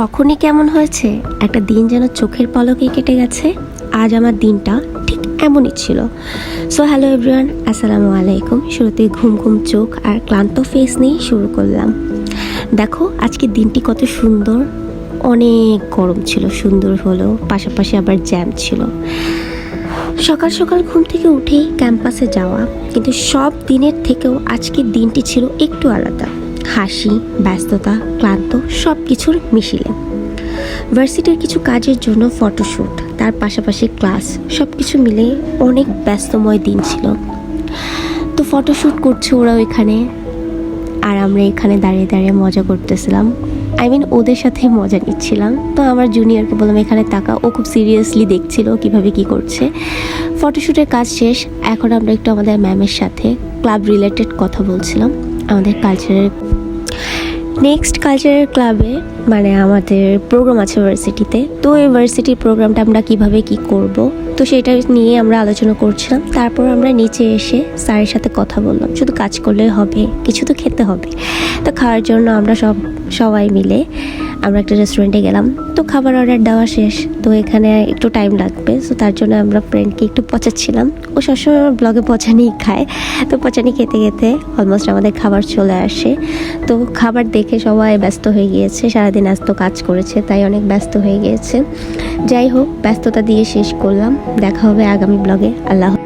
কখনই কেমন হয়েছে? একটা দিন যেন চোখের পলকে কেটে গেছে। আজ আমার দিনটা ঠিক এমনই ছিল। সো হ্যালো এভরিওয়ান আসসালামু আলাইকুম। শুরুতে ঘুম ঘুম চোখ আর ক্লান্ত ফেস নিয়েই শুরু করলাম। দেখো, আজকে দিনটি কত সুন্দর। অনেক গরম ছিল, সুন্দর হলো, পাশাপাশি আবার জ্যাম ছিল। সকাল সকাল ঘুম থেকে উঠেই ক্যাম্পাসে যাওয়া, কিন্তু সব দিনের থেকেও আজকের দিনটি ছিল একটু আলাদা। হাসি, ব্যস্ততা, ক্লান্ত সব কিছুর মিশিলে। ভার্সিটির কিছু কাজের জন্য ফটোশ্যুট তার পাশাপাশি ক্লাস সব কিছু মিলে অনেক ব্যস্তময় দিন ছিল। তো ফটোশ্যুট করছে ওরা ওইখানে আর আমরা এখানে দাঁড়িয়ে দাঁড়িয়ে মজা করতেছিলাম। আই মিন ওদের সাথে মজা নিচ্ছিলাম। তো আমার জুনিয়রকে বললাম, এখানে তাকা। ও খুব সিরিয়াসলি দেখছিল কীভাবে কি করছে। ফটোশ্যুটের কাজ শেষ, এখন আমরা একটু আমাদের ম্যামের সাথে ক্লাব রিলেটেড কথা বলছিলাম। আমাদের কালচারের নেক্সট কালচারাল ক্লাবে মানে আমাদের প্রোগ্রাম আছে ভার্সিটিতে তো ইউনিভার্সিটির ভার্সিটির প্রোগ্রামটা আমরা কীভাবে কি করব? তো সেটা নিয়ে আমরা আলোচনা করছিলাম। তারপর আমরা নিচে এসে স্যারের সাথে কথা বললাম। শুধু কাজ করলে হবে, কিছু তো খেতে হবে। তো খাওয়ার জন্য আমরা সব, সবাই মিলে আমরা একটা রেস্টুরেন্টে গেলাম। তো খাবার অর্ডার দেওয়া শেষ। তো এখানে একটু টাইম লাগবে। সো তার জন্য আমরা ফ্রেন্ডকে একটু পচাচ্ছিলাম। ও সবসময় ব্লগে পচানিই খায়। তো পচানি খেতে খেতে অলমোস্ট আমাদের খাবার চলে আসে। তো খাবার দেখে সবাই ব্যস্ত হয়ে গিয়েছে। সারাদিন এত কাজ করেছে, তাই অনেক ব্যস্ত হয়ে গিয়েছে। যাই হোক, ব্যস্ততা দিয়ে শেষ করলাম। দেখা হবে আগামী ব্লগে আল্লাহ